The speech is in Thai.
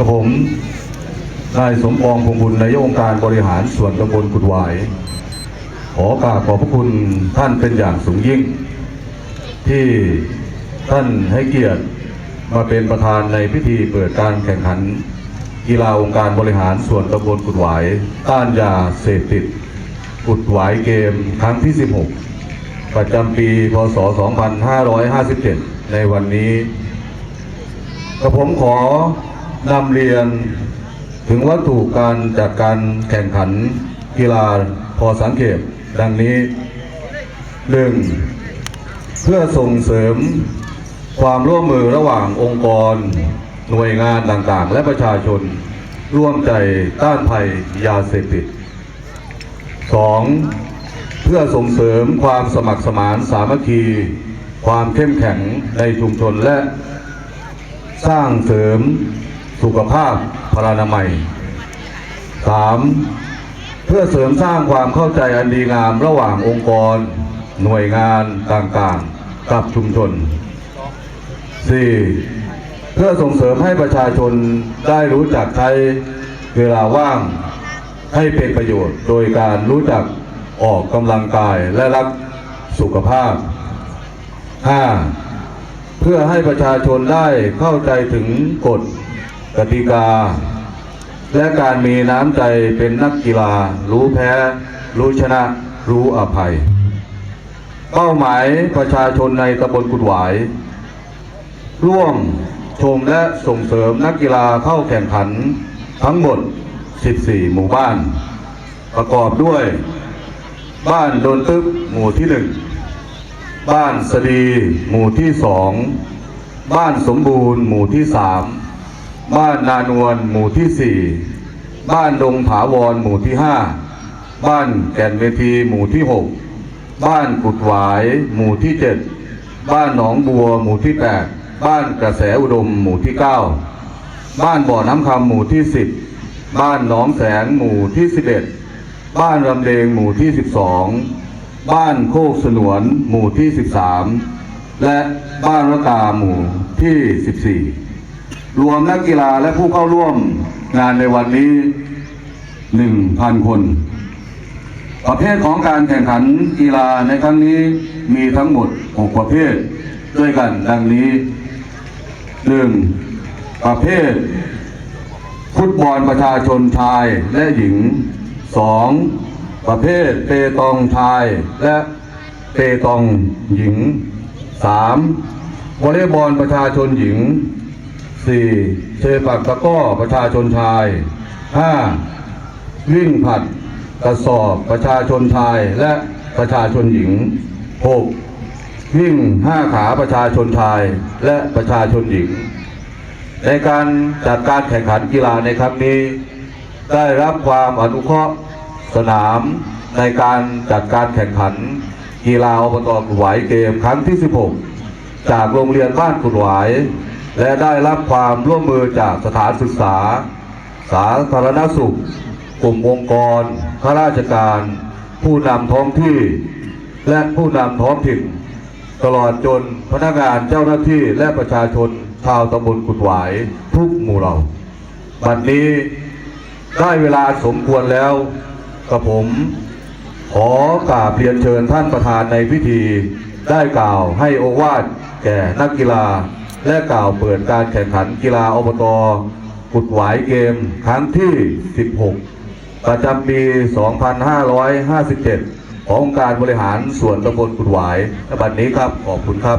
กับผมนายสมปองพงบุญนายองค์การบริหารส่วนตำบลกุดหวาย ขอกราบขอบพระคุณท่านเป็นอย่างสูงยิ่ง ที่ท่านให้เกียรติมาเป็นประธานในพิธีเปิดการแข่งขัน กีฬาองค์การบริหารส่วนตำบลกุดหวายต้านยาเสพติดกุดหวายเกมครั้งที่ 16 ประจำปี พศ 2557 ในวันนี้กระผมขอ นำเรียนถึงวัตถุการจัดการแข่งขันกีฬาพอสังเกตดังนี้หนึ่งเพื่อส่งเสริมความร่วมมือระหว่างองค์กร หน่วยงานต่างๆ และประชาชน ร่วมใจต้านภัยยาเสพติด 2. เพื่อส่งเสริมความสมัครสมานสามัคคี ความเข้มแข็งในชุมชนและ สร้างเสริม สุขภาพพลานามัย 3. เพื่อเสริมสร้างความเข้าใจอันดีงามระหว่างองค์กร หน่วยงานต่างๆ กับชุมชน 4. เพื่อส่งเสริมให้ประชาชนได้รู้จักใช้เวลาว่างให้เป็นประโยชน์ โดยการรู้จักออกกำลังกายและรักสุขภาพ 5. เพื่อให้ประชาชนได้เข้าใจถึงกฎ กติกา และการมีน้ำใจเป็นนักกีฬา รู้แพ้ รู้ชนะ รู้อภัย เป้าหมายประชาชนในตำบลกุดหวาย ร่วมชมและส่งเสริมนักกีฬาเข้าแข่งขัน ทั้งหมด 14 หมู่บ้าน ประกอบด้วย บ้านโดนตึกหมู่ที่หนึ่งบ้านสดีหมู่ที่สอง บ้านสมบูรณ์หมู่ที่สาม บ้านนานวลหมู่ที่สี่บ้านดงถาวรหมู่ที่ห้าบ้านแก่นเวทีหมู่ที่หกบ้านกุดหวายหมู่ที่เจ็ดบ้านหนองบัวหมู่ที่แปดบ้านกระแสอุดมหมู่ที่เก้าบ้านบ่อน้ำคำหมู่ที่สิบบ้านหนองแสงหมู่ที่สิบเอ็ดบ้านรำเดงหมู่ที่สิบสองบ้านโคกสนวนหมู่ที่13และบ้านระกาหมู่ที่14 รวมนักกีฬาและผู้เข้าร่วมงานในวันนี้ 1,000 คน ประเภทของการแข่งขันกีฬาในครั้งนี้มีทั้งหมด 6 ประเภท ด้วยกันดังนี้ 1. ประเภท ฟุตบอลประชาชนชายและหญิง 2. ประเภทเปตองชายและเปตองหญิง 3. วอลเลย์บอลประชาชนหญิง 4. เชปักตะก้อประชาชนชาย 5. วิ่งผัดกระสอบประชาชนชายและประชาชนหญิง 6. วิ่งห้าขาประชาชนชายและประชาชนหญิง ในการจัดการแข่งขันกีฬาในครั้งนี้ ได้รับความอนุเคราะห์สนามในการจัดการแข่งขันกีฬาอบตกุหวายเกมครั้งที่ 16 จากโรงเรียนบ้านกุดหวาย และได้รับความร่วมมือจากสถานศึกษา สาธารณสุข กลุ่มองค์กรข้าราชการ ผู้นำท้องที่ และผู้นำท้องถิ่น ตลอดจนพนักงานเจ้าหน้าที่และประชาชนชาวตำบลกุดหวายทุกหมู่เหล่า บัดนี้ได้เวลาสมควรแล้วกับผม ขอกราบเรียนเชิญท่านประธานในพิธี ได้กล่าวให้โอวาทแก่นักกีฬา และกล่าวเปิดการแข่งขันกีฬาอบตกุดหวายเกม ครั้งที่ 16 ประจำปี 2557 ขององค์การบริหารส่วนตำบลกุดหวายบัดนี้ครับ ขอบคุณครับ